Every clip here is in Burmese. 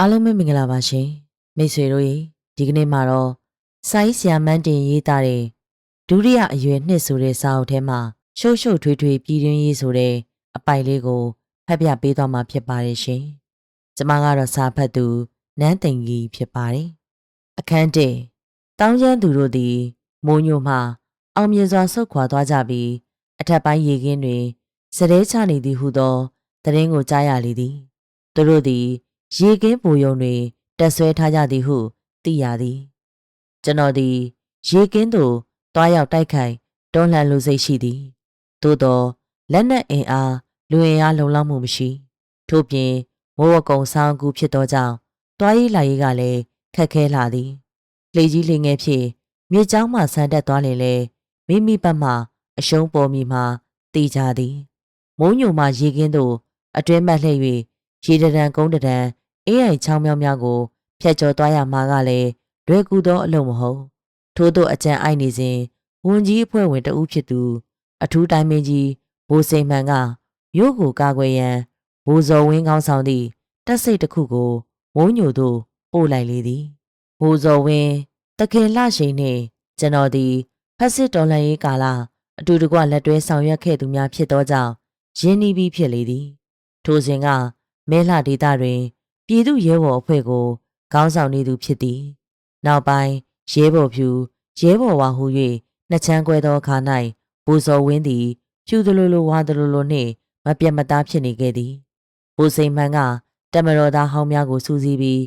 အားလုံးပဲမင်္ဂလာပါရှင်မိတ်ဆွေတို့ရေဒီကနေ့မှာတော့စိုင်းဆရာမန်းတင်ရေးသားတဲ့ဒုတိယအရွယ်နှစ်ဆိုတဲ့စာအုပ်ထဲမှာရှုပ်ရှုပ်ထွေးထွေးပြည်တွင်းရေးဆိုတဲ့အပိုင်လေးကိုဖတ်ပြပေးသွားမှာဖြစ်ပါတယ်ရှင်ကျွန်မကတော့စာဖတ်သူနန်းသိန်ကြီးဖြစ်ပါတယ်အခန်းတင်တောင်းကျမ်းသူတို့သည်မိုးညိုမှအောင်မြင်စွာဆုတ်ခွာသွားကြပြီးအထက်ပိုင်းရေကင်းတွင်စတဲ့ချနေသည်ဟုသောသတင်းကိုကြားရလေသည်သူတို့သည် ရေကင်းပူယုံတွင်တက်ဆွဲထားကြသည်ဟုသိရသည်ကျွန်တော်သည်ရေကင်းသို့တွားရောက်တိုက်ခိုက်တွန်းလှန်လူစိတ်ရှိသည်သို့သောလက်နက်အင်အားလူအင်အားလုံလောက်မှုမရှိထို့ပြင်မိုးဝကုံဆောင်းကူဖြစ်သောကြောင့်တွားရေးလာရေးကလည်းခက်ခဲလာသည်လေကြီးလေငယ်ဖြင့်မြေကြောင်းမှဆန်တက်သွားလင်လေမိမိဘက်မှအရှုံးပေါ်မိမှတေးကြသည်မိုးညိုမှရေကင်းသို့အတွင်းမှတ်လှည့်၍ရေတရန်ကုန်းတရန် အေးအိမ်ချောင်းမြောင်းများကိုဖျက်ကျော်သွားရမှာကလည်းလွယ်ကူသောအလုပ်မဟုတ်ထို့သောအကြံအိုက်နေစဉ်ဝန်ကြီးအဖွဲ့ဝင်တဦးဖြစ်သူ အထူးတိုင်းမင်းကြီးဘိုးစိန်မှန်ကမြို့ကိုကာကွယ်ရန်ဘိုးစော်ဝင်းကောင်းဆောင်သည့်တက်စိတ်တစ်ခုကိုမုံညိုသို့ပို့လိုက်လေသည်ဘိုးစော်ဝင်းတခင်လှရှိန်နှင့်ကျွန်တော်သည်ဖက်စစ်တော်လှန်ရေးကာလအတူတကွလက်တွဲဆောင်ရွက်ခဲ့သူများဖြစ်သောကြောင့်ရင်းနှီးပြီးဖြစ်လေသည်ထိုစဉ်ကမဲလှဒေသတွင် ပြည်သူရဲဘော်အဖွဲ့ကိုခေါင်းဆောင်နေသူဖြစ်သည်။နောက်ပိုင်းရဲဘော်ဖြူရဲဘော်ဝါဟု၍နှစ်ချမ်းကွဲသောအခါ၌ဘူစော်ဝင်းသည်ဖြူသလိုလိုဝါသလိုလိုနှင့်မပြတ်မသားဖြစ်နေခဲ့သည်။ဘူစိန်မှန်ကတမတော်သားဟောင်းများကိုစူးစီးပြီး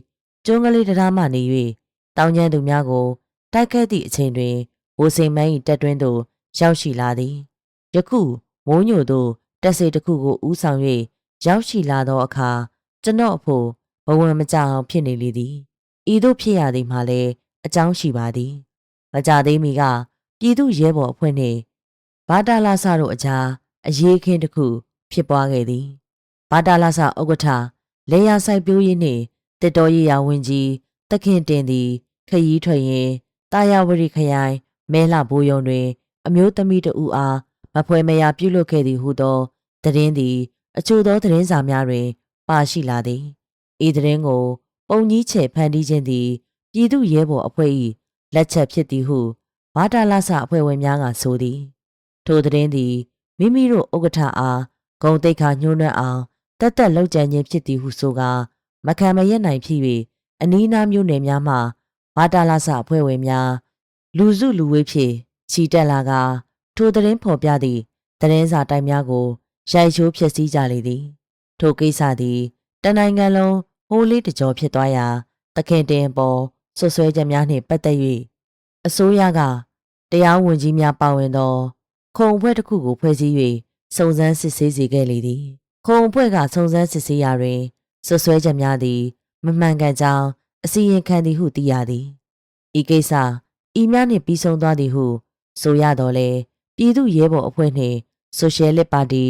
ကျွန်းကလေးတရားမှနေ၍တောင်းကျမ်းသူများကိုတိုက်ခတ်သည့်အချိန်တွင်ဘူစိန်မှန်၏တက်တွင်းသို့ရောက်ရှိလာသည်။ယခုမိုးညိုသို့တက်စေတစ်ခုကိုဥဆောင်၍ရောက်ရှိလာသောအခါကျွန်တော်အဖို့ ဘဝင်မကြအောင်ဖြစ်နေလေသည်ဤသို့ဖြစ်ရသည်မှာလည်းအကြောင်းရှိပါသည်မကြသေးမီကပြည်သူရဲဘော်အဖွဲ့နှင့်ဘာတာလာဆတို့အကြားအရေးခင်းတစ်ခုဖြစ်ပွားခဲ့သည်ဘာတာလာဆဥက္ကဋ္ဌလေယာဆိုင်ပြိုးရင်းနှင့်တစ်တော်ရီယာဝင်ကြီးတခင်တင်သည်ခရီးထွက်ရင်တာယာဝရီခရိုင်မဲလှဘိုးယုံတွင် အမျိုးသမီးတဦးအားမဖွဲမရပြုလုပ်ခဲ့သည်ဟုသောသတင်းသည် အချို့သောသတင်းစာများတွင် ပါရှိလာသည် ဤသတင်းကိုပုံကြီးချေဖန်တီးခြင်းသည်ပြည်သူရဲဘော်အဖွဲ့၏လက်ချက်ဖြစ်သည်ဟုဘာတာလာဆအဖွဲ့ဝင်များကဆိုသည် ထိုသတင်းသည်မိမိတို့ဥက္ကဋ္ဌအားဂုံတိတ်ခါညှိုးနှွမ်းအောင်တက်တက်လောက်ကြံခြင်းဖြစ်သည်ဟုဆိုကာမခံမရက်နိုင်ဖြစ်၍အနီးနားမျိုးနယ်များမှဘာတာလာဆအဖွဲ့ဝင်များလူစုလူဝေးဖြင့်ခြီတက်လာကထိုသတင်းဖော်ပြသည့်သတင်းစာတိုင်များကိုရိုက်ချိုးဖျက်ဆီးကြလေသည် ထိုကိစ္စသည်တနိုင်ငံလုံး ဟိုးလေးတကြောဖြစ်သွားရာတခင်တင်ပေါ်ဆွဆွဲချက်များနှင့်ပတ်သက်၍အစိုးရကတရားဝင်ကြီးများပါဝင်သော ခုံအဖွဲ့တစ်ခုကိုဖွဲ့စည်း၍စုံစမ်းစစ်ဆေးစေခဲ့လေသည်ခုံအဖွဲ့ကစုံစမ်းစစ်ဆေးရာတွင်ဆွဆွဲချက်များသည်မမှန်ကန်ကြောင်းအစီရင်ခံသည်ဟုသိရသည်ဤကိစ္စဤများနှင့်ပြီးဆုံးသွားသည်ဟု ဆိုရတော့လေပြည်သူရဲဘော်အဖွဲ့နှင့်ဆိုရှယ်လစ်ပါတီ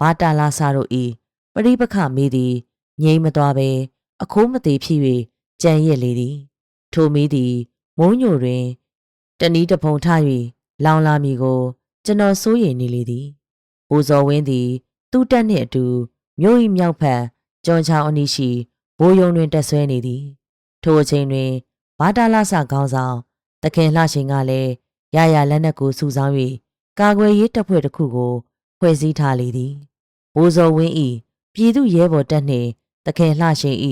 ဘာတာလာဆာတို့၏ပရိပခမေးသည်ငြိမ်းမသွားပဲ အခိုးမသေးဖြစ်၍ကြံရစ်လေသည် ထိုမီးသည်မုံညိုတွင် တနီးတဖုံထ၍လောင်လာမည်ကို ကျွန်တော်စိုးရိမ်နေလေသည်ဘိုးစော်ဝင်းသည် သူ့တက်နှင့်အတူမြို့၏မြောက်ဖက်ကျွန်းချောင်းအနီးရှိဘိုးယုံတွင်တက်ဆွဲနေသည်ထိုအချိန်တွင်ဘာတာလာဆခေါင်းဆောင်တခင်လှရှင်ကလည်းရရလက်နက်ကိုစုဆောင်း၍ကာကွယ်ရေးတပ်ဖွဲ့တစ်ခုကိုဖွဲ့စည်းထားလေသည်ဘိုးစော်ဝင်း၏ပြည်သူရဲဘော်တပ်နှင့် တခင်လှရှင်၏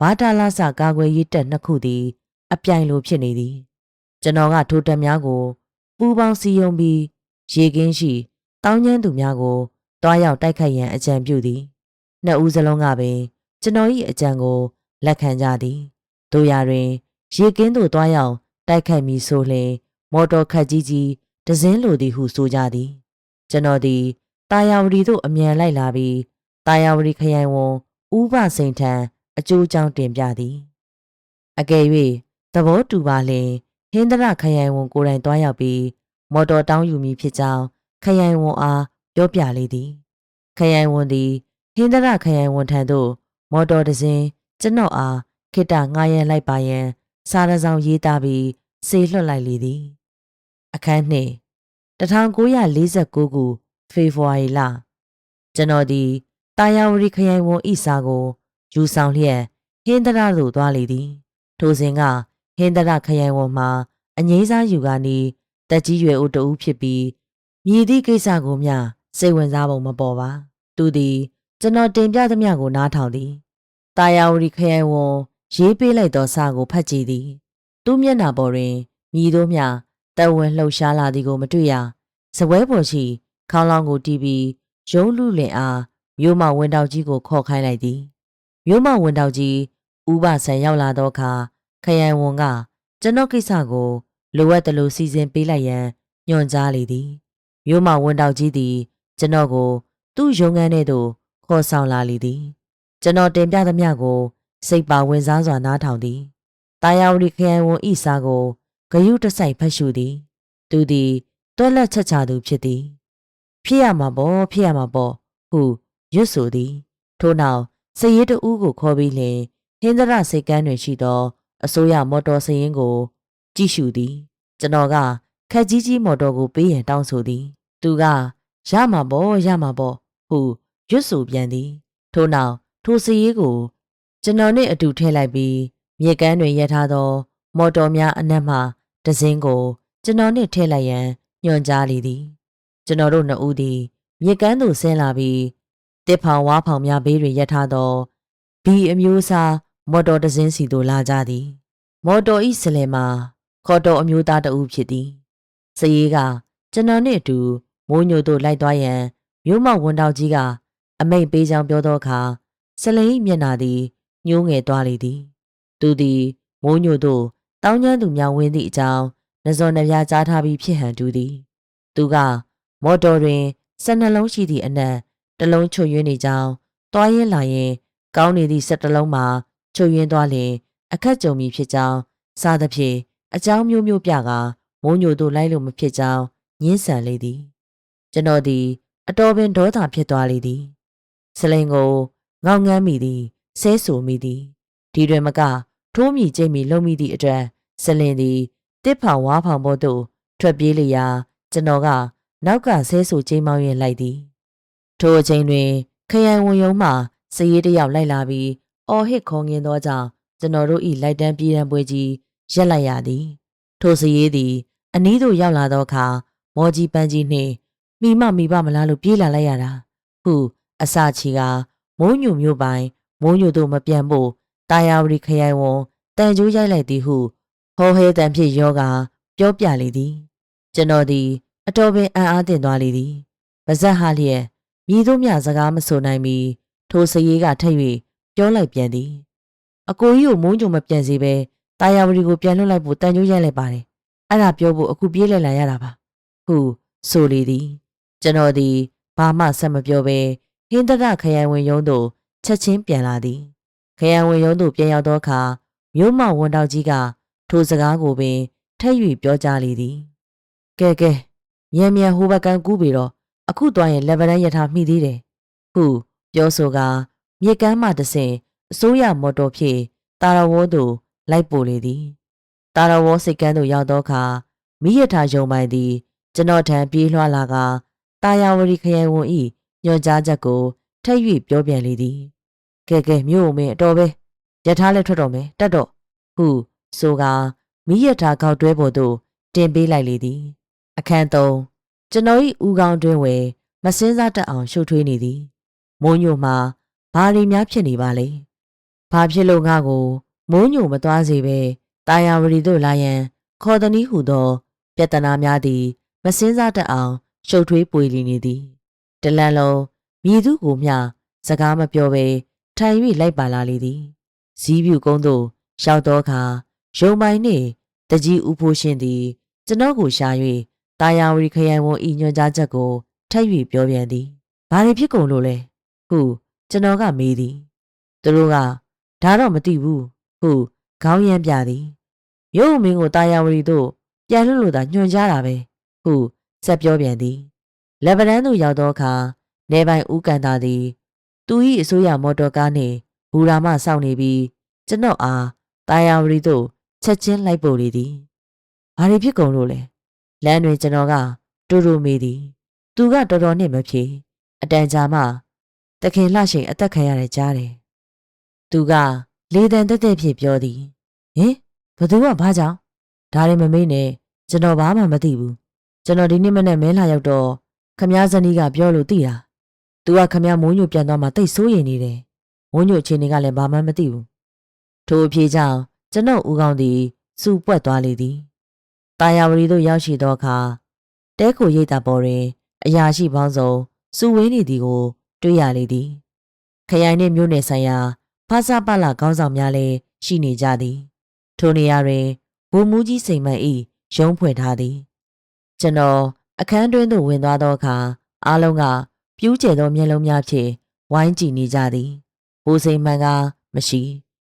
ဘာတာလာဆကာကွယ်ရေးတပ်နှစ်ခုသည် အပြိုင်လိုဖြစ်နေသည် ကျွန်တော်ကထိုတပ်များကို ပူးပေါင်းစည်းရုံးပြီးရေကင်းရှိတောင်းကျမ်းသူများကိုတွားရောက်တိုက်ခိုက်ရန်အကြံပြုသည်နှစ်ဦးစလုံးကပင် ကျွန်တော်၏အကြံကိုလက်ခံကြသည်တို့ရာတွင် ရေကင်းသို့တွားရောက်တိုက်ခိုက်မည်ဆိုလျှင်မော်တော်ခတ်ကြီးကြီးတစင်းလိုသည်ဟုဆိုကြသည် ကျွန်တော်သည်တာယာဝတီသို့အမြန်လိုက်လာပြီးတာယာဝတီခရိုင်ဝန် ဦးဘစိန်ထံအကျိုးကြောင့်တင်ပြသည်အကယ်၍သဘောတူပါလျင်ဟင်းဒရခရိုင်ဝန်ကိုယ်တိုင်တွားရောက်ပြီးမော်တော်တောင်းယူမည်ဖြစ်ကြောင်းခရိုင်ဝန်အားပြောပြလေသည်ခရိုင်ဝန်သည်ဟင်းဒရခရိုင်ဝန်ထံသို့မော်တော်တစ်စင်းကျွန်တော်အားခိတငားရန်လိုက်ပါရန်စားရဆောင်ရေးသားပြီးစေလွှတ်လိုက်လေသည် အခန်းနှင့်1949ခုဖေဖော်ဝါရီလကျွန်တော်သည် တာယာဝတီခရိုင်ဝန်ဤစာကိုယူဆောင်လျက်ဟင်းသရသို့သွားလေသည် ထိုစဉ်ကဟင်းသရခရိုင်ဝန်မှာအငိမ့်စားယူကနေတက်ကြီးရွယ်ဦးတဦးဖြစ်ပြီးမြည်သည့်ကိစ္စကိုမျှစိတ်ဝင်စားပုံမပေါ်ပါသူသည်ကျွန်တော်တင်ပြသမျှကိုနားထောင်သည်တာယာဝတီခရိုင်ဝန်ရေးပေးလိုက်သောစာကိုဖတ်ကြည့်သည် သူ့မျက်နှာပေါ်တွင်မြည်တို့မျှတဝင်းလှုပ်ရှားလာသည်ကိုမတွေ့ရစပွဲပေါ်ရှိခေါင်းလောင်းကိုတီးပြီးရုံးလူလင်အား မြို့မဝန်တောက်ကြီးကိုခေါ်ခိုင်းလိုက်သည်မြို့မဝန်တောက်ကြီးဥပဆန်ရောက်လာသောအခါခရိုင်ဝန်ကကျွန်တော်ကိစ္စကိုလိုအပ်တယ်လို့စီစဉ်ပေးလိုက်ရန်ညွှန်ကြားလေသည်မြို့မဝန်တောက်ကြီးသည် ကျွန်တော်ကို သူ့ရုံးခန်းထဲသို့ခေါ်ဆောင်လာလေသည်ကျွန်တော်တင်ပြသမျှကို စိတ်ပါဝင်စားစွာနားထောင်သည်တာယာဝတီခရိုင်ဝန်ဤစားကိုဂယုတစိုက်ဖတ်ရှုသည် သူသည်တွက်လက်ချက်ချသူဖြစ်သည် ဖြစ်ရမှာပေါ့ဖြစ်ရမှာပေါ့ဟု ရွတ်ဆိုသည်ထို့နောက်စည်ရေးတဦးကိုခေါ်ပြီးလင်ဟင်းသရစိတ်ကမ်းတွင်ရှိသောအစိုးရမော်တော်စရင်ကို ကြည့်ရှုသည် ကျွန်တော်ကခက်ကြီးကြီးမော်တော်ကိုပေးရန်တောင်းဆိုသည် သူကရမှာပေါ့ရမှာပေါ့ဟုရွတ်ဆိုပြန်သည် ထို့နောက်ထိုစည်ရေးကို ကျွန်တော်နှင့်အတူထည့်လိုက်ပြီးမြေကမ်းတွင်ရထားသော မော်တော်များအနက်မှတစင်းကို ကျွန်တော်နှင့်ထည့်လိုက်ရန်ညွှန်ကြားလေသည် ကျွန်တော်တို့နှစ်ဦးသည်မြေကမ်းသို့ဆင်းလာပြီး တစ်ဖောင်ဝါဖောင်များဘေးတွင်ရပ်ထားသောဘီအမျိုးအစားမော်တော်တစ်စင်းစီသို့လာကြသည် မော်တော်ဤစလဲမှာခေါ်တော်အမျိုးသားတဦးဖြစ်သည်စည်ရေးကကျွန်တော်နှင့်အတူမိုးညိုတို့လိုက်သွားရန်မြို့မဝန်တောက်ကြီးကအမိတ်ပေးကြောင်းပြောသောအခါစလိန်၏မျက်နာသည်ညှိုးငယ်သွားလေသည်သူသည်မိုးညိုတို့တောင်းကျမ်းသူများဝင်သည့်အကြောင်းနှစောနှပြကြားထားပြီးဖြစ်ဟန်တူသည် သူကမော်တော်တွင်စက်နှလုံးရှိသည့်အနက် တစ်လုံးချွတ်ယွင်းနေကြောင်းတွားရင်လာရင် ကောင်းနေသည့်စက်တစ်လုံးမှာချွတ်ယွင်းသွားလျင်အခက်ကြုံမည်ဖြစ်ကြောင်းစားသဖြင့်အကြောင်းမျိုးမျိုးပြကာမိုးညိုတို့လိုက်လို့မဖြစ်ကြောင်းညင်းဆန်လေသည် ကျွန်တော်သည် အတော်ပင်ဒေါသဖြစ်သွားလေသည်စလိန်ကိုငေါငန်းမိသည်ဆဲဆူမိသည်ဒီတွင်မက ထိုးမိကြိတ်မိလုံမိသည့်အတွက်စလင်သည်တစ်ဖောင်ဝါဖောင်ပေါ်သို့ထွက်ပြေးလျာကျွန်တော်ကနောက်ကဆဲဆူချိန်မောင်းရင်လိုက်သည် ထိုအချိန်တွင် ခရိုင်ဝန်ရုံးမှစည်ရေးတယောက်လိုက်လာပြီးအော်ဟစ်ခေါ်ငင်သောကြောင့်ကျွန်တော်တို့၏လိုက်တန်းပြေးတန်းပွဲကြီးရက်လိုက်ရသည် ထိုစည်ရေးသည် အနီးသို့ရောက်လာသောအခါမော်ကြီးပန်းကြီးနှင့်မိမမိဘမလားလို့ပြေးလာလိုက်ရတာဟုအစချီကမိုးညိုမျိုးပိုင်မိုးညိုတို့မပြန်ဖို့တာယာဝတီခရိုင်ဝန်တန်ကြိုးရိုက်လိုက်သည်ဟုဟောဟဲတန်ဖြစ်ယောဂါပြောပြလေသည် ကျွန်တော်သည် အတော်ပင်အံ့အားသင့်သွားလေသည်ပါဇက်ဟာလျက် မြည်တို့မြစကားမဆိုနိုင်မီထိုစရေးကထက်၍ပြောလိုက်ပြန်သည်အကိုကြီးကိုမုန်းကြုံမပြန်စေပဲတာယာဝတီကိုပြန်လွတ်လိုက်ဖို့တန်ကြိုးရိုက်လိုက်ပါတယ်အဲ့ဒါပြောဖို့အခုပြေးလိုက်လာရတာပါဟုဆိုလေသည်ကျွန်တော်သည်ဘာမှဆက်မပြောဘဲဟင်းတရခရိုင်ဝင်ရုံးသို့ချက်ချင်းပြန်လာသည်ခရိုင်ဝင်ရုံးသို့ပြန်ရောက်သောအခါမြို့မဝန်တောက်ကြီးကထိုစကားကိုပင်ထက်၍ပြောကြားလေသည်ကဲကဲမြန်မြန်ဟိုဘက်ကန်ကူးပြီတော့ အခုသွားရင်လက်ဗရန်ရထားမိသေးတယ်ဟုပြောဆိုကာမြေကမ်းမှတဆင်အစိုးရမော်တော်ဖြင့်တာရဝေါသို့လိုက်ပို့လေသည်တာရဝေါစိတ်ကမ်းသို့ရောက်သောအခါမိရထားယုံပိုင်သည် ကျွန်တော်ထံပြေးလွှားလာကတာယာဝတီခရိုင်ဝန်ဤညွှန်ကြားချက်ကိုထပ်၍ပြောပြန်လေသည်ကဲကဲမြို့မင်းအတော်ပဲရထားလည်းထွက်တော်မယ်တတ်တော့ဟုဆိုကာမိရထားကောက်တွဲပေါ်သို့တင်ပေးလိုက်လေသည်အခန်းသုံး ကျွန်တော်၏ဦးခေါင်းတွင်ဝယ်မစင်းစားတတ်အောင်ရှုပ်ထွေးနေသည်မိုးညိုမှာဘာတွေများဖြစ်နေပါလဲဘာဖြစ်လို့ငါ့ကိုမိုးညိုမသွားစေပဲတာယာဝတီတို့လာရန် ခေါ်သည်ဟုသော ပြဿနာများသည် မစင်းစားတတ်အောင်ရှုပ်ထွေးပွေလီနေသည်တလန်လုံးမြည်သူကိုမျှစကားမပြောဘဲထိုင်၍လိုက်ပါလာလေသည်ဇီးပြူကုန်းသို့ရောက်သောအခါရုံမိုင်းနှင့်တကြီးဦးဖိုးရှင်သည်ကျွန်တော်ကိုရှာ၍ တာယာဝတီခရိုင်ဝန်ဤညွှန်ကြားချက်ကိုထပ်၍ပြောပြန်သည်ဘာတွေဖြစ်ကုန်လို့လဲဟုကျွန်တော်ကမေးသည်သူတို့ကဒါတော့မသိဘူးဟုခေါင်းရမ်းပြသည်ရုပ်မင်းကိုတာယာဝတီတို့ပြန်လွတ်လို့သာညွှန်ကြားတာပဲဟုဆက်ပြောပြန်သည်လက်ဗရန်သို့ရောက်သောအခါနေပိုင်ဦးကန်တာသည်သူ၏အစိုးရမော်တော်ကားနှင့်ဘူရာမစောင့်နေပြီးကျွန်တော်အားတာယာဝတီတို့ချက်ချင်းလိုက်ပို့လေသည်ဘာတွေဖြစ်ကုန်လို့လဲ လမ်းတွင်ကျွန်တော်ကတူတူမေးသည်သူကတော်တော်နဲ့မဖြေအတန်ကြာမှတခင်လှရှိန်အသက်ခံရတဲ့ကြားတယ်သူကလေတံတက်တက်ဖြစ်ပြောသည်ဟင်ဘသူကဘာကြောင့်ဒါရင်မမေးနဲ့ကျွန်တော်ဘာမှမသိဘူးကျွန်တော်ဒီနေ့မနေ့မဲလာရောက်တော့ခမားဇနီးကပြောလို့သိတာသူကခမားမိုးညိုပြန်သွားမှတိတ်ဆိုးရင်နေတယ်မိုးညိုအချိန်ကလည်းဘာမှမသိဘူးထိုအဖြေကြောင့်ကျွန်တော်ဦးကောင်းသည်စူပွက်သွားလေသည် တာယာဝရီတို့ရောက်ရှိသောအခါတဲခိုရိတ်တာပေါ်တွင် အရာရှိပေါင်းစုံစူဝင်းနေသည်ကို တွေ့ရလေသည်ခရိုင်နှင့်မြို့နယ်ဆိုင်ရာဖာစာပလာခေါင်းဆောင်များလည်းရှိနေကြသည်ထိုနေရာတွင်ဘုံမူကြီးစိန်မန်ဤရုံးဖွင့်ထားသည် ကျွန်တော်အခန်းတွင်းသို့ဝင်သွားသောအခါအားလုံးကပြူးကျဲသောမျက်လုံးများဖြင့်ဝိုင်းကြည့်နေကြသည်ဘိုးစိန်မန်ကမရှိ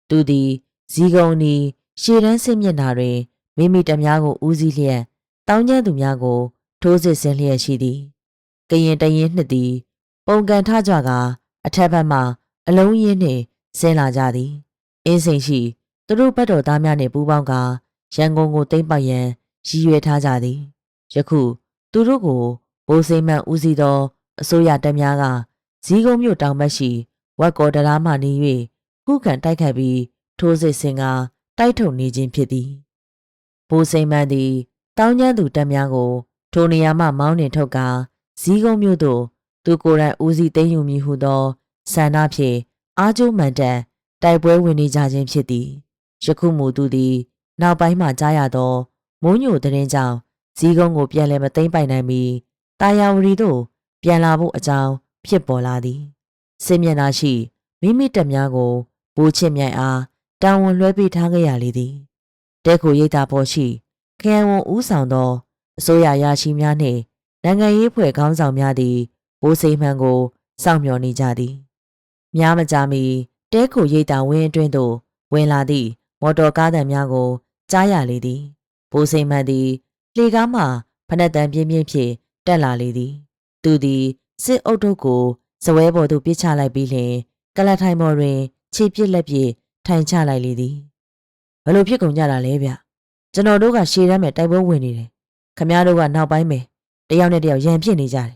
သူသည်ဇီကုံနီရှေ့တန်းစစ်မျက်နှာတွင် မိမိတများကိုဦးစီးလျက်တောင်းကျမ်းသူများကို ထိုးစစ်ဆင်လျက်ရှိသည်ကရင်တရင်နှစ်သည် ပုံကန်ထကြွကအထက်ဘက်မှအလုံးရင်းနှင့်ဆင်းလာကြသည်အင်းစိန်ရှိသူတို့ဘတ်တော်သားများနှင့်ပူးပေါင်းကရန်ကုန်ကိုသိမ်းပိုက်ရန်ရည်ရွယ်ထားကြသည်ယခုသူတို့ကိုဘိုးစိမ်မှန်ဦးစီးသောအစိုးရတပ်များကဇီးကုန်းမြို့တောင်ဘက်ရှိဝက်ကော်တရာမှနေ၍ခုခံတိုက်ခိုက်ပြီးထိုးစစ်ဆင်ကတိုက်ထုတ်နေခြင်းဖြစ်သည် ဘိုးစိမ်မှန်သည်တောင်းကျမ်းသူတပ်များကိုထိုနေရာမှမောင်းနှင်ထုတ်ကာဇီးကုန်းမြို့သို့သူကိုယ်တိုင်ဦးစီးသိမ်းယူမည်ဟုသောဆန္ဒဖြင့်အားကျိုးမှန်တန်တိုက်ပွဲဝင်နေကြခြင်းဖြစ်သည်ယခုမူသူသည် နောက်ပိုင်းမှကြားရသောမိုးညိုတဲ့ရင်ကြောင့်ဇီးကုန်းကိုပြန်လည်မသိမ်းပိုက်နိုင်မီတာယာဝရီတို့ပြန်လာဖို့အကြောင်းဖြစ်ပေါ်လာသည်စင်မျက်နှာရှိမိမိတက်များကိုဘိုးချစ်မြိုင်အားတာဝန်လွှဲပေးထားခဲ့ရလေသည် တဲကိုရိတ်တာပေါ်ရှိခရိုင်ဝန်ဦးဆောင်သောအစိုးရရာရှိများနှင့်နိုင်ငံရေးဖွဲ့ခေါင်းဆောင်များသည်ဘိုးစိန်မှန်ကိုစောင့်မျှော်နေကြသည်များမကြာမီတဲခိုရိတ်တာဝင်းအတွင်းသို့ဝင်လာသည့်မော်တော်ကားတံများကိုကြားရလေသည်ဘိုးစိန်မှန်သည်လေကားမှဖနက်တံပြင်းပြင်းဖြင့်တက်လာလေသည်သူသည်စစ်အုပ်တို့ကိုဇပွဲပေါ်သို့ပြစ်ချလိုက်ပြီးလျှင်ကလထိုင်ပေါ်တွင်ခြေပြစ်လက်ပြစ်ထိုင်ချလိုက်လေသည် ဘလို့ဖြစ်ကုန်ကြတာလဲဗျကျွန်တော်တို့ကရှေ့တန်းမဲ့တိုက်ပွဲဝင်နေတယ်ခမည်းတော်ကနောက်ပိုင်းပဲတယောက်နဲ့တယောက်ရန်ဖြစ်နေကြတယ်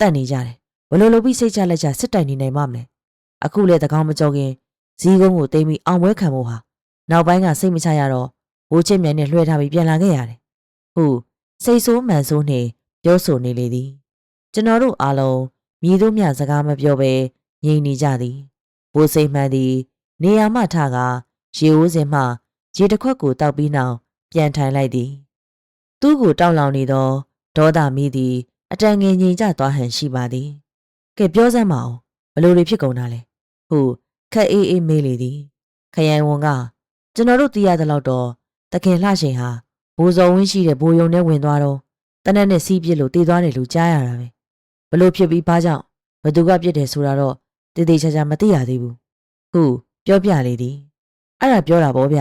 တတ်နေကြတယ်ဘလို့လုပ်ပြီးစိတ်ချလက်ချစစ်တိုင်နေနိုင်မှမလဲအခုလေတကောင်မကြောခင်ဇီးကုန်းကိုတိမ်ပြီးအောင်ပွဲခံဖို့ဟာနောက်ပိုင်းကစိတ်မချရတော့ဘိုးချစ်မြန်နဲ့လွှဲထားပြီးပြန်လာခဲ့ရတယ်ဟုတ်စိတ်ဆိုးမှန်ဆိုးနှင့်ပြောဆိုနေလေသည်ကျွန်တော်တို့အားလုံးမြည်တို့မြစကားမပြောဘဲငြိမ်နေကြသည်ဘိုးစိတ်မှန်သည် နေရာမှထကရေအိုးစင်မှ ရေတစ်ခွက်ကိုတောက်ပြီးနောက်ပြန်ထိုင်လိုက်သည်သူ့ကိုတောက်လောင်နေသောဒေါသမီးသည်အတန်ငယ်ငြိမ်ကျသွားဟန်ရှိပါသည်ကဲပြောစမ်းမအောင်ဘလို့တွေဖြစ်ကုန်တာလဲဟုတ်ခက်အေးအေးမေးလေသည်ခရိုင်ဝန်ကကျွန်တော်တို့သိရသလောက်တော့တခင်လှရှင်ဟာဘိုးစော်ဝင်းရှိတဲ့ဘိုးယုံထဲဝင်သွားတော့တနက်နဲ့စီးပြစ်လို့တည်သွားတယ်လို့ကြားရတာပဲဘလို့ဖြစ်ပြီးဘာကြောင့်ဘသူကပြစ်တယ်ဆိုတာတော့တည်တည်ချာချာမသိရသေးဘူးဟုတ်ပြောပြလေသည်အဲ့ဒါပြောတာဗောဗျ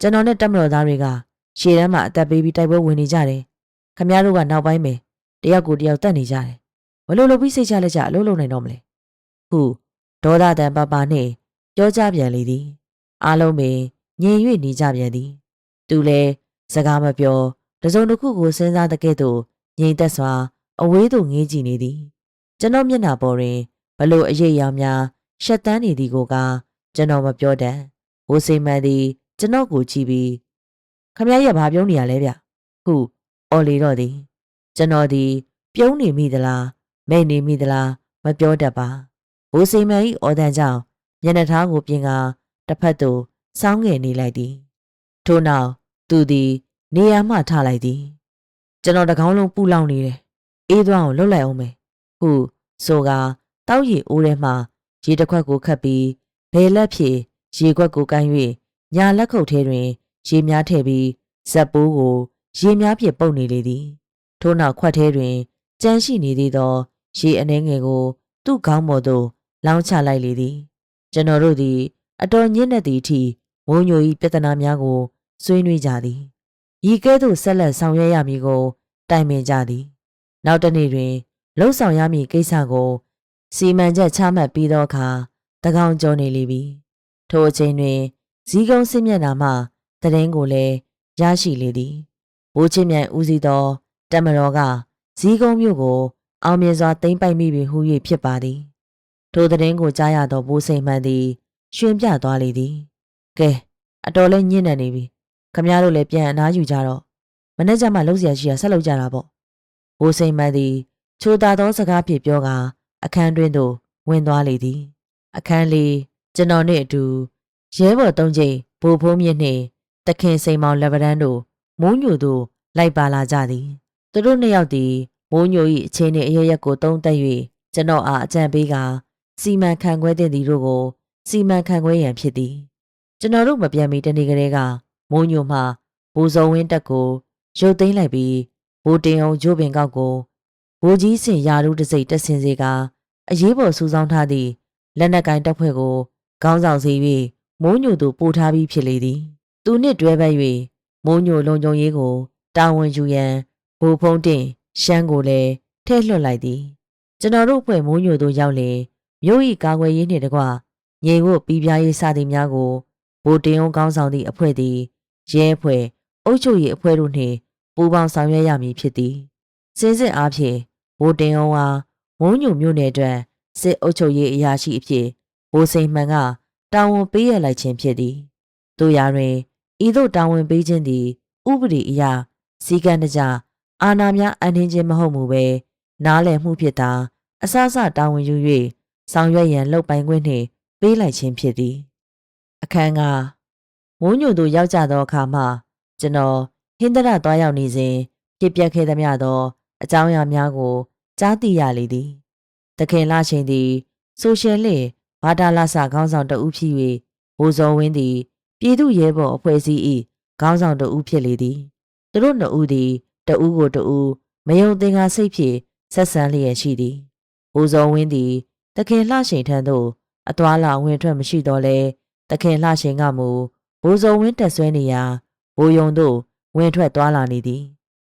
ကျွန်တော်နဲ့တက်မတော်သားတွေကရှေ့တန်းမှာအသက်ပေးပြီးတိုက်ပွဲဝင်နေကြတယ်ခမည်းတော်ကနောက်ပိုင်းပဲတယောက်ကိုတယောက်တက်နေကြတယ်ဘလို့လုပ်ပြီးစိတ်ချလက်ချအလုပ်လုပ်နိုင်တော့မလဲဟုတ်ဒေါသတန်ပပနှင့်ပြောကြပြန်လေသည်အားလုံးပင်ငြိမ်၍နေကြပြန်သည် သူလည်းစကားမပြောတစုံတစ်ခုကိုစဉ်းစားတဲ့ကဲ့သို့ငြိမ်သက်စွာ အဝေးသို့ငေးကြည့်နေသည် ကျွန်တော်မျက်နှာပေါ်တွင်ဘလို့အရေးရောင်များရှက်တန်းနေသည်ကိုကကျွန်တော်မပြောတတ်ဘိုးစိမ်မှန်သည် ကျွန်တော်ကိုကြည့်ပြီးခမရရဲ့ဘာပြောနေရလဲဗျဟုအော်လေတော့သည်ကျွန်တော်သည်ပြုံးနေမိသလားမဲ့နေမိသလားမပြောတတ်ပါဘိုးစိမ်မှန်၏အော်တန်ကြောင့်မျက်နှာသားကိုပြင်ကာတစ်ဖက်သို့စောင်းငယ်နေလိုက်သည်ထို့နောက်သူသည်နေရာမှထလိုက်သည်ကျွန်တော်တကောင်းလုံးပူလောင်နေတယ်အေးသွားအောင်လှုပ်လိုက်အောင်မယ်ဟုဆိုကာတောက်ရီအိုးထဲမှရေတစ်ခွက်ကိုခတ်ပြီးဘယ်လက်ဖြင့်ရေခွက်ကိုကန်၍ ညာလက်ခုပ်ထဲတွင် ရေများထည့်ပြီးဇက်ပိုးကိုရေများဖြင့်ပုတ်နေလေသည်ထို့နောက်ခွက်ထဲတွင်ကြမ်းရှိနေသေးသောရေအနှဲငယ်ကို သူ့ခေါင်းပေါ်သို့လောင်းချလိုက်လေသည် ကျွန်တော်တို့သည် အတော်ညစ်နေသည့်အထိမုံညို၏ပြဿနာများကိုဆွေးနွေးကြသည်ဤကဲ့သို့ဆက်လက်ဆောင်ရွက်ရမည်ကိုတိုင်ပင်ကြသည် နောက်တစ်နေ့တွင်လှုပ်ဆောင်ရမည့်ကိစ္စကိုစီမံချက်ချမှတ်ပြီးသောအခါတကောင်ကျော်နေလိမ့်ပြီထိုအချိန်တွင် ဇီးကုန်းစစ်မျက်နှာမှတရင်ကိုလည်းရရှိလေသည်ဘိုးချင်းမြန်ဦးစီးသောတမတော်ကဇီးကုန်းမြို့ကို အောင်မြင်စွာသိမ့်ပိုက်မိပြီဟု၍ဖြစ်ပါသည်ထိုတရင်ကိုကြားရသောဘိုးစိန်မှန်သည်ရွှင်ပြသွားလေသည်ကဲအတော်လဲညှင့်နေနေပြီခမည်းတော်လည်းပြန်အနားယူကြတော့မနေ့ကမှလှုပ်ရှားရှိရဆက်လုပ်ကြတာပေါ့ဘိုးစိန်မှန်သည်ချိုသာသောစကားဖြင့်ပြောကာအခန်းတွင်သို့ဝင်သွားလေသည် အခန်းလေးကျွန်တော်နှင့်အတူ ရဲဘော်သုံးချိန်ဘိုးဖုံးမြင့်နှင့်တခင်စိန်မောင်လက်ဗရန်တို့မိုးညိုတို့လိုက်ပါလာကြသည်သူတို့နှစ်ယောက်သည်မိုးညို၏အခြေအနေအရရက်ကိုတုံးတက်၍ကျွန်တော်အားအကြံပေးကာစီမံခန့်ခွဲတဲ့သည်တို့ကိုစီမံခန့်ခွဲရန်ဖြစ်သည်ကျွန်တော်တို့မပြန်မီတနေ့ကလေးကမိုးညိုမှဘူဇုံဝင်းတက်ကိုရုတ်သိမ်းလိုက်ပြီးဘူတင်အောင်ဂျိုးပင်ကောက်ကိုဘူကြီးစင်ယာရုတစိတ်တက်ဆင်စေကအရေးပေါ်စူးစောင်းထားသည့်လက်နက်ကင်တပ်ဖွဲ့ကိုခေါင်းဆောင်စေ၍ မိုးညိုသူပို့ထားပြီးဖြစ်လေသည်သူနှင့်တွဲဘက်၍မိုးညိုလုံခြုံရေးကိုတာဝန်ယူရန်ဘူဖုံးတင်ရှမ်းကိုလည်းထဲ့လွှတ်လိုက်သည်ကျွန်တော်တို့ဖွဲ့မိုးညိုတို့ရောက်လေမြို့၏ကာကွယ်ရေးနှင့်တကွငြိမ်ဝတ်ပြီးပြားရေးစသည်များကိုဗိုလ်တင်အောင်ကောင်းဆောင်သည့်အဖွဲ့သည်ရဲအဖွဲ့အုပ်ချုပ်ရေးအဖွဲ့တို့နှင့်ပူးပေါင်းဆောင်ရွက်ရမည်ဖြစ်သည်စင်းစစ်အားဖြင့်ဗိုလ်တင်အောင်အားမုံညုံမြို့နယ်အတွက်စစ်အုပ်ချုပ်ရေးအရာရှိအဖြစ်ဗိုလ်စိန်မှန်က တာဝန်ပေးရလိုက်ခြင်းဖြစ်သည်တို့ရာတွင်ဤသို့တာဝန်ပေးခြင်းသည် ဥပဒေအရစည်းကမ်းတကျအာဏာများအနှင်းခြင်းမဟုတ်မူပဲနားလည်မှုဖြစ်တာအစအစတာဝန်ယူ၍ဆောင်ရွက်ရန်လုပ်ပိုင်ခွင့်နှင့်ပေးလိုက်ခြင်းဖြစ်သည်အခန်းကမိုးညိုတို့ရောက်ကြသောအခါမှကျွန်တော်ဟင်းတရသွားရောက်နေစဉ်ဖြစ်ပျက်ခဲ့သမျှသောအကြောင်းအရာများကိုကြားသိရလေသည်တခင်လာချိန်သည် ဆိုရှယ်လစ် ဘာတာလာစာခေါင်းဆောင်တဦးဖြစ်၍ဘိုးစောဝင်းသည်ပြည်သူရဲဘော်အဖွဲ့အစည်း၏ခေါင်းဆောင်တဦးဖြစ်လေသည်သူတို့နှစ်ဦးသည်တဦးကိုတဦးမယုံသင်္ကာစိတ်ဖြင့်ဆက်ဆံလျက်ရှိသည်ဘိုးစောဝင်းသည်တခင်လှချိန်ထံသို့အသွာလာဝင်ထွက်မရှိတော့လဲတခင်လှချိန်ကမူဘိုးစောဝင်းတက်ဆွဲနေရာဘိုးယုံတို့ဝင်ထွက်သွားလာနေသည်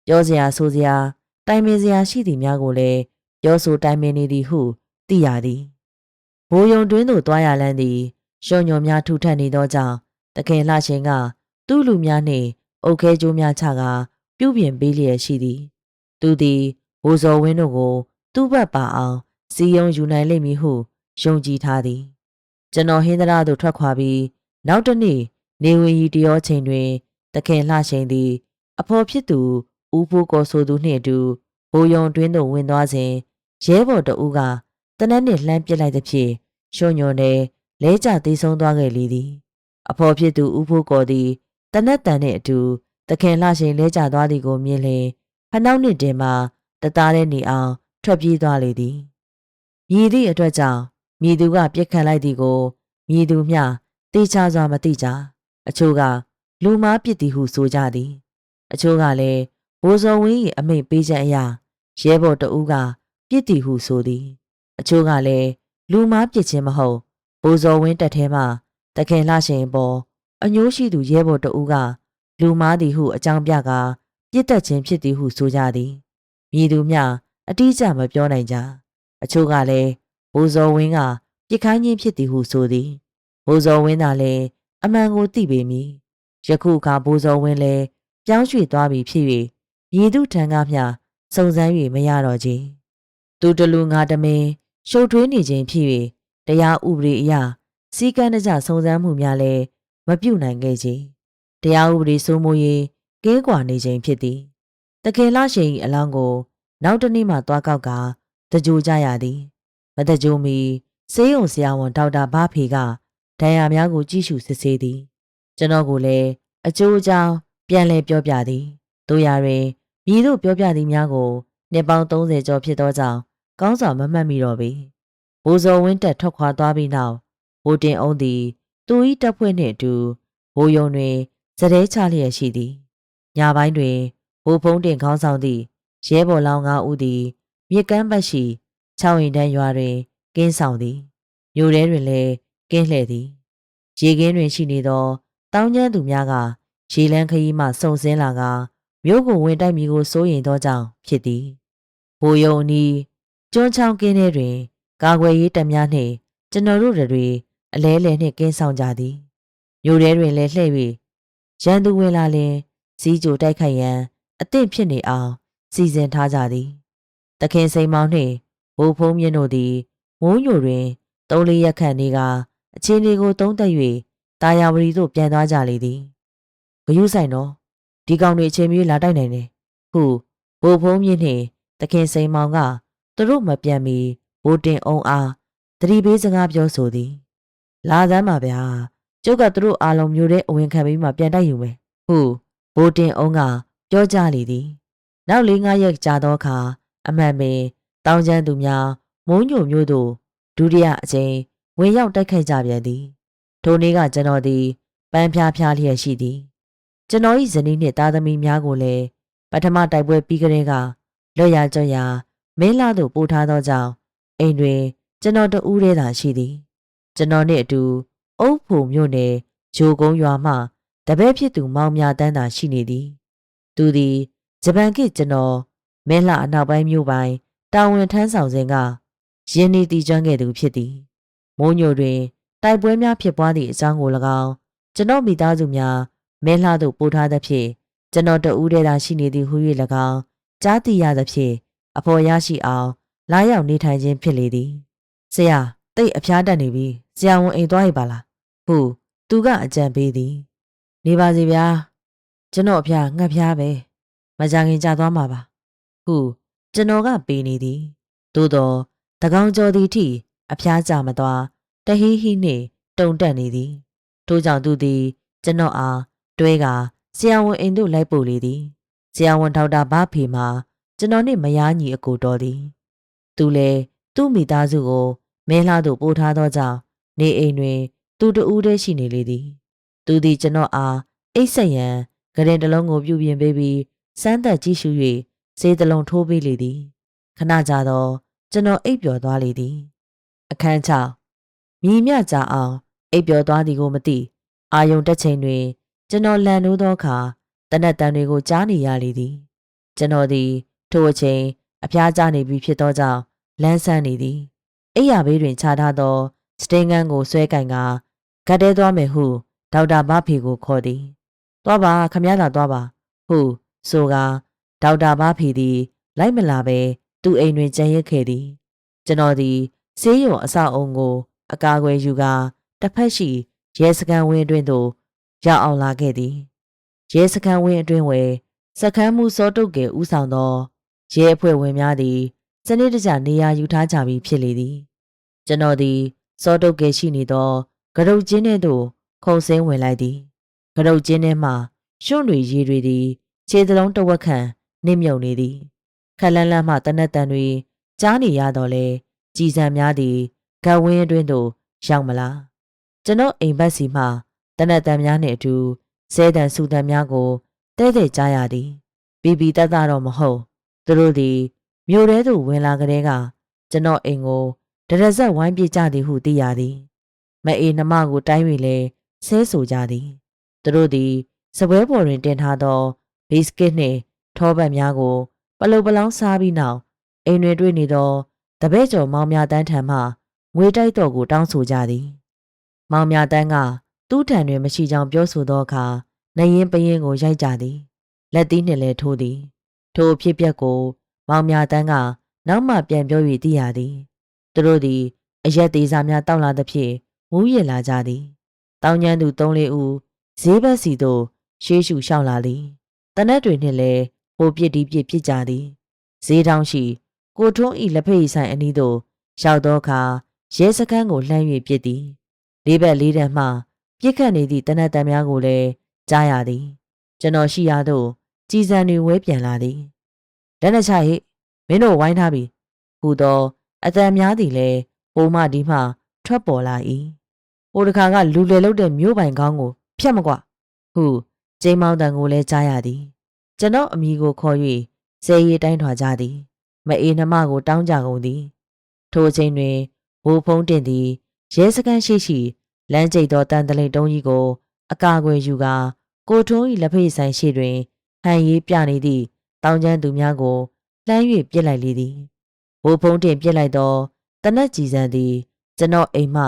ပြောစရာဆိုစရာတိုင်ပင်စရာရှိသည်များကိုလည်းပြောဆိုတိုင်ပင်နေသည်ဟုသိရသည် ဘိုးယုံတွင်သို့သွားရလန်းသည်ရှုံညုံများထူထပ်နေသောကြောင့်တခင်လှချင်းကသူ့လူများနှင့်အုတ်ခဲကျိုးများချကာပြုပြင်ပေးလျက်ရှိသည်သူသည်ဘိုးစောဝင်းတို့ကို သူ့ဘက်ပါအောင်စီယုံယူနိုင်လိမ့်မည်ဟုယုံကြည်ထားသည် ကျွန်တော်ဟင်းသရာသို့ထွက်ခွာပြီးနောက်တစ်နေ့နေဝင်ရီတရောချိန်တွင်တခင်လှချိန်သည် အဖော်ဖြစ်သူဦးဖိုးကောဆိုသူနှင့်အတူဘိုးယုံတွင်သို့ဝင်သွားစဉ်ရဲဘော်တဦးက တနက်နှင့်လှမ်းပစ်လိုက်သဖြင့်ရှုံညွန်နေလဲကျသေးဆုံးသွားခဲ့လေသည်အဖော်ဖြစ်သူဦးဖိုးကောသည်တနက်တန်နှင့်အတူတခင်လှချိန်လဲကျသွားသည်ကိုမြင်လျင်ဖနှောက်နှင့်တင်မှတသားတဲ့နေအောင်ထွက်ပြေးသွားလေသည်မြည်သည့်အတွက်ကြောင့်မြည်သူကပြစ်ခတ်လိုက်သည်ကိုမြည်သူမျှတေချာစွာမသိကြအချို့ကလူမားပြစ်သည်ဟုဆိုကြသည် အချို့ကလည်းဘိုးစောဝင်း၏အမိန့်ပေးချက်အရာရဲဘော်တဦးကပြစ်သည်ဟုဆိုသည် အချို့ကလည်းလူမားပြစ်ခြင်းမဟုတ်ဘိုးစောဝင်းတက်ထဲမှတခင်လှရှင်ပေါ်အညိုးရှိသူရဲဘော်တဦးကလူမားသည်ဟုအကြောင်းပြကာပြစ်တက်ခြင်းဖြစ်သည်ဟုဆိုကြသည်မြည်သူမျှအတိအကျမပြောနိုင်ကြအချို့ကလည်းဘိုးစောဝင်းကပြစ်ခိုင်းခြင်းဖြစ်သည်ဟုဆိုသည်ဘိုးစောဝင်းသာလည်းအမှန်ကိုသိပေမည်ယခုအခါဘိုးစောဝင်းလည်းပြောင်းရွှေ့သွားပြီဖြစ်၍ရည်သူထံကမျှစုံစမ်း၍မရတော့ကြသူတလူငါတမင်း ရှုပ်ထွေးနေခြင်းဖြစ်၍တရားဥပဒေအရစီကံတကြစုံစမ်းမှုများလည်းမပြုတ်နိုင်ခဲ့ကြတရားဥပဒေစိုးမိုးရေးကင်းကွာနေခြင်းဖြစ်သည်တကယ်လားရှင်၏အလောင်းကို နောက်တနေ့မှသွားကောက်ကတကြိုကြရသည်မတကြိုမီစေးုံဆရာဝန်ဒေါက်တာဘာဖေကဒဏ်ရာများကိုကြည့်ရှုစစ်ဆေးသည် ကျွန်တော်ကိုလည်းအကျိုးအကြောင်းပြန်လည်ပြောပြသည်တို့ရာတွင်မြည်တို့ပြောပြသည်များကိုနှစ်ပေါင်း30ကျော်ဖြစ်သောကြောင့် ကောင်းစွာမမှတ်မိတော့ပေဘိုးစောဝင်းတက်ထွက်ခွာသွားပြီးနောက်ဘိုးတင်အောင်သည်သူ၏တပ်ဖွဲ့နှင့်အတူဘိုးယုံတွင်ဇရဲချလျက်ရှိသည်ညပိုင်းတွင်ဘိုးဖုံးတင်ခေါင်းဆောင်သည့်ရဲဘော်လောင်းငါဦးသည်မြစ်ကမ်းဘက်ရှိချောင်းရင်တန်းရွာတွင်ကင်းဆောင်သည်မြို့ထဲတွင်လည်းကင်းလှည့်သည်ရေကင်းတွင်ရှိနေသောတောင်းကျမ်းသူများကရေလန်းခရီးမှစုံစင်းလာကမြို့ကိုဝင်တိုက်မိကိုစိုးရိမ်သောကြောင့်ဖြစ်သည်ဘိုးယုံနီး ကျွန်းချောင်းကင်းထဲတွင် ကာကွယ်ရေးတပ်များနှင့်ကျွန်တော်တို့တွေအလဲလဲနှင့်ကင်းဆောင်ကြသည်မြို့ထဲတွင်လည်းလှည့်၍ရန်သူဝင်လာလျင်စီးကြိုတိုက်ခိုက်ရန်အသင့်ဖြစ်နေအောင်စီစဉ်ထားကြသည်တခင်စိန်မောင်နှင့်ဘိုးဖုံးမြင့်တို့သည်မိုးညိုတွင်သုံးလေးရက်ခန့်နေကအခြေအနေကိုသုံးသပ်၍တာယာဝတီသို့ပြန်သွားကြလေသည်ဂယုဆိုင်တော့ဒီကောင်တွေအချိန်မီလာတိုက်နိုင်တယ်ဟုဘိုးဖုံးမြင့်နှင့်တခင်စိန်မောင်က သူတို့မပြန်မီဘိုးတင်အောင်အားတတိပေးစကားပြောဆိုသည်လာသမ်းပါဗျာကျုပ်ကသူတို့အားလုံးမျိုးတဲ့အဝင်ခံပြီးမှပြန်တိုက်ယူမယ်ဟုဘိုးတင်အောင်ကပြောကြလေသည်နောက်လေးငါးရက်ကြာသောအခါအမှန်ပင်တောင်ကျမ်းသူများမုံညိုမျိုးတို့ဒုတိယအကြိမ်ဝင်ရောက်တိုက်ခိုက်ကြပြန်သည်ထိုနေ့ကကျွန်တော်သည်ပန်းဖြားဖြားလျက်ရှိသည်ကျွန်တော်၏ဇနီးနှင့်သားသမီးများကိုလည်းပထမတိုက်ပွဲပြီးကလေးကလွတ်ရကြွရ မင်းလာသို့ပို့ထားသောကြောင့်အိမ်တွင် ကျွန်တော်တဦးတည်းသာရှိသည် ကျွန်တော်နှင့်အတူအုပ်ဖို့မြို့နယ်ဂျိုကုန်းရွာမှတပည့်ဖြစ်သူမောင်မြတန်းသာရှိနေသည် သူသည်ဂျပန်ကကျွန်တော်မင်းလာအနောက်ပိုင်းမြို့ပိုင်းတာဝန်ထမ်းဆောင်စဉ်ကရင်းနှီးတည်ကျွမ်းခဲ့သူဖြစ်သည်မိုးညိုတွင်တိုက်ပွဲများဖြစ်ပွားသည့်အကြောင်းကို၎င်းကျွန်တော်မိသားစုများမဲလှသို့ပို့ထားသဖြင့်ကျွန်တော်တဦးတည်းသာရှိနေသည်ဟု၍၎င်းကြားသိရသဖြင့် အဖော်ရရှိအောင်လာရောက်နေထိုင်ခြင်းဖြစ်လေသည်ဆရာတိတ်အဖျားတက်နေပြီဆရာဝန်အိမ်သွားရပါလားဟုသူကအကြံပေးသည် နေပါစီဗျာကျွန်တော်အဖျားငှက်ဖျားပဲမကြခင်ကြာသွားမှာပါဟုကျွန်တော်ကပေးနေသည်သို့တော့တကောင်ကျော်သည်ထိအဖျားကြမသွားတဟီးဟီးနှင့်တုံတက်နေသည်ထို့ကြောင့်သူသည် ကျွန်တော်အားတွဲကဆရာဝန်အိမ်သို့လိုက်ပို့လေသည်ဆရာဝန်ဒေါက်တာဘာဖေမှာ ကျွန်တော်နှင့်မယားညီအကိုတော်သည်သူလည်းသူ့မိသားစုကိုမဲလှသို့ပို့ထားသောကြောင့်နေအိမ်တွင် သူတဦးတည်းရှိနေလေသည် သူသည်ကျွန်တော်အားအိတ်ဆက်ရန်ဂရင်တစ်လုံးကိုပြုပြင်ပေးပြီးစမ်းသက်ကြည့်ရှု၍စေးတစ်လုံးထိုးပေးလေသည်ခဏကြာတော့ကျွန်တော်အိပ်ပျော်သွားလေသည် အခန်းချမြည်မြကြအောင်အိပ်ပျော်သွားသည်ကိုမသိအာယုံတက်ချိန်တွင် ကျွန်တော်လန်နိုးသောအခါတနက်တန်တွေကိုကြားနေရလေသည် ကျွန်တော်သည် ထိုအချိန်အဖျားကျနေပြီဖြစ်သောကြောင့်လန်းဆန်းနေသည်အိယာဘေးတွင်ခြားထားသောစတင်းငန်းကိုဆွဲကင်ကဂတ်တဲသွားမယ်ဟုဒေါက်တာဘဖေကိုခေါ်သည်။သွားပါခမရသာသွားပါဟုဆိုကဒေါက်တာဘဖေသည်လိုက်မလာပဲသူ့အိမ်တွင်ကြံရစ်ခဲ့သည်။ကျွန်တော်သည်ဆေးရုံအဆောက်အုံကို အကာအကွယ်ယူကာတစ်ဖက်ရှိရဲစခန်းဝင်းအတွင်းသို့ရောက်အောင်လာခဲ့သည်။ရဲစခန်းဝင်းအတွင်းဝယ်စခန်းမှုစောတုတ်ကဲဥဆောင်သော ရဲအဖွဲ့ဝင်များသည်စနစ်တကျနေရာယူထားကြပြီးဖြစ်လေသည်ကျွန်တော်သည်စောတုတ်ကဲရှိနေသောကရုတ်ကျင်းထဲသို့ခုံဆင်းဝင်လိုက်သည်ကရုတ်ကျင်းထဲမှရွှွန့်တွေရေတွေသည်ခြေစလုံးတဝက်ခန့်နစ်မြုပ်နေသည်ခက်လန်းလန်းမှတနက်တန်တွေကြားနေရတော့လေကြည်စံများသည်ဂတ်ဝင်းအတွင်းသို့ရောက်မလားကျွန်တော်အိမ်ဘက်စီမှတနက်တန်များနှင့်အတူဇဲတန်ဆူတန်များကိုတဲ့တဲ့ကြားရသည်ဘီဘီတတ်တာတော့မဟုတ် သူတို့သည်မြို့ထဲသို့ဝင်လာကြတဲ့ကကျွန်တော်အိမ်ကိုဒရဇက်ဝိုင်းပြကြသည်ဟုသိရသည်မအေးနှမကိုတိုင်း၍လဲဆဲဆိုကြသည်သူတို့သည်စပွဲပေါ်တွင်တင်ထားသောဘီစကစ်နှင့်ထောပတ်များကို ပလုတ်ပလောင်းစားပြီးနောက်အိမ်တွင်တွေ့နေသောတပည့်ကျော်မောင်များတန်းထံမှငွေတိုက်တော်ကိုတောင်းဆိုကြသည် မောင်များတန်းကသူ့ထံတွင်မရှိကြောင်းပြောဆိုသောအခါနရင်ပရင်ကိုရိုက်ကြသည် လက်သီးနှင့်လည်းထိုးသည် ထိုအဖြစ်ပြက်ကိုမောင်မြတန်းကနောက်မှပြန်ပြော၍သိရသည်သူတို့သည်အရက်သေးစားများတောက်လာသဖြင့်မူးရလာကြသည်တောင်ကျန်းသူ၃လေးဦးဈေးဘက်စီသို့ရှေးရှုလျှောက်လာသည်တနက်တွေနှင့်လည်းဟိုပြစ်ဒီပြစ်ဖြစ်ကြသည်ဈေးတောင်ရှိကိုထွန်းဤလက်ဖက်ရည်ဆိုင်အနီးသို့ရောက်သောအခါရဲစခန်းကိုလှမ်း၍ပြစ်သည်လေးဘက်လေးတန်းမှပြစ်ခတ်နေသည့်တနက်တံများကိုလည်းကြားရသည်ကျွန်တော်ရှိရာသို့ ကြည်စံတွေဝဲပြန်လာသည်လက်နှချဟိမင်းတို့ဝိုင်းထားပြီဟူသောအတန်များသည်လည်းပိုမဒီမှထွက်ပေါ်လာ၏ဟိုတခါကလူလေလုတ်တဲ့မြို့ပိုင်ကောင်းကိုဖျက်မကွဟုကျိမ်းမောင်းတန်ကိုလည်းကြားရသည်ကျွန်တော်အမိကိုခေါ်၍ဇေရီတိုင်းထွာကြသည်မအေးနှမကိုတောင်းကြကုန်သည်ထိုအချိန်တွင်ဘိုးဖုံးတင်သည်ရဲစခန်းရှိရှိလမ်းကျိတ်သောတန်တလိန်တုံးကြီးကို အကာအကွယ်ယူကာကိုထွန်း၏လက်ဖေးဆိုင်ရှိတွင် ဟန်ရေးပြနေသည့်တောင်ကျန်းသူများကိုလှမ်း၍ပြစ်လိုက်လေသည်ဘိုးဖုံးတင်ပြစ်လိုက်သောတနက်ကြည်စံသည်ကျွန်တော်အိမ်မှ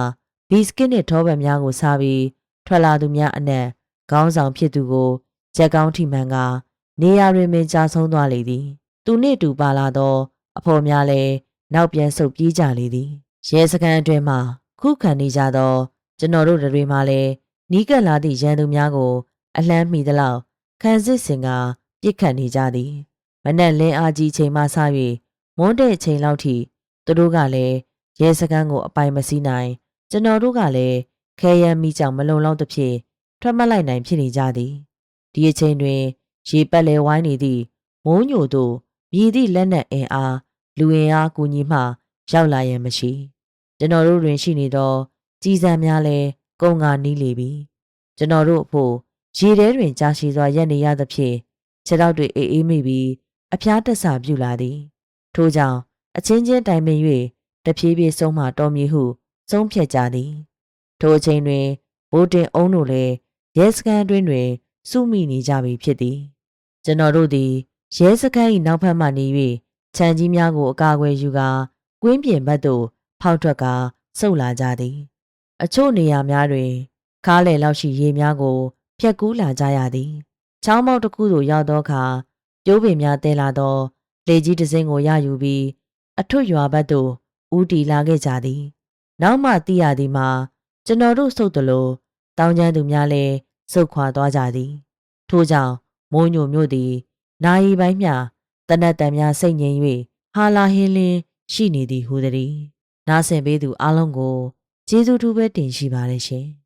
ဘီစကစ်နှင့်ထောပံများကိုစားပြီးထွက်လာသူများအနက်ခေါင်းဆောင်ဖြစ်သူကိုချက်ကောင်းထိမှန်ကနေရာတွင်ပင်ကြာဆုံးသွားလေသည်သူနှင့်တူပါလာသော အဖော်များလည်းနောက်ပြန်ဆုတ်ပြေးကြလေသည်ရဲစခန်းအတွင်းမှခုခံနေကြသော ကျွန်တော်တို့တွေမှလည်းနီးကပ်လာသည့်ရန်သူများကို အလန်းမိသလောက် ခန်းစစ်စင်ကပြစ်ခတ်နေကြသည်မနက်လင်းအားကြီးချိန်မှစ၍မွန်းတဲ့ချိန်လောက်ထိသူတို့ကလည်းရဲစခန်းကိုအပိုင်မစည်းနိုင် ကျွန်တော်တို့ကလည်းခဲယမ်းမိကြောင်မလုံလောက်သဖြင့်ထွက်မလိုက်နိုင်ဖြစ်နေကြသည်ဒီအချိန်တွင် ရေပက်လေဝိုင်းနေသည့်မိုးညိုတို့မြည်သည့်လက်နက်အင်အားလူအင်အားကူညီမှ ရောက်လာရန်မရှိကျွန်တော်တို့တွင်ရှိနေသော ကြီးစံများလည်းကုံငါနီးလေပြီကျွန်တော်တို့အဖို့ ရေထဲတွင်ကြာရှည်စွာရက်နေရသဖြင့်ခြေထောက်တွေအေးအေးမိပြီးအဖျားတက်ဆာပြုလာသည်ထို့ကြောင့်အချင်းချင်းတိုင်ပင်၍တဖြည်းဖြည်းဆုံးမတော်မည်ဟုဆုံးဖြတ်ကြသည်ထိုအချိန်တွင်ဘိုးတင်အုံးတို့လည်းရဲစခန်းအတွင်းတွင်စုမိနေကြပြီဖြစ်သည်ကျွန်တော်တို့သည်ရဲစခန်း၏နောက်ဘက်မှနေ၍ခြံကြီးများကိုအကာအကွယ်ယူကာကွင်းပြင်ဘက်သို့ဖောက်ထွက်ကာဆုတ်လာကြသည် အချို့နေရာများတွင် ကားလေလောက်ရှိရေများကို ဖြတ်ကူးလာကြရသည်။ချောင်းမောက်တစ်ခုသို့ရောက်သောအခါကျိုးပင်များတဲလာသောလေကြီးတစ်စင်းကိုရယူပြီးအထွတ်ရွာဘက်သို့ဦးတည်လာခဲ့ကြသည်။နောက်မှသိရသည်မှာကျွန်တော်တို့စုတ်တလို့တောင်းကျမ်းသူများလည်းစုတ်ခွာသွားကြသည်။ထို့ကြောင့်မိုးညိုမြို့သည်နိုင်ပိုင်းမျှတနတ်တံများစိတ်ငြိမ်၍ဟာလာဟင်းလင်းရှိနေသည်ဟူသည်။နားဆင်ပေးသူအလုံးကိုကျေးဇူးထူးပဲတင်ရှိပါတယ်ရှင်။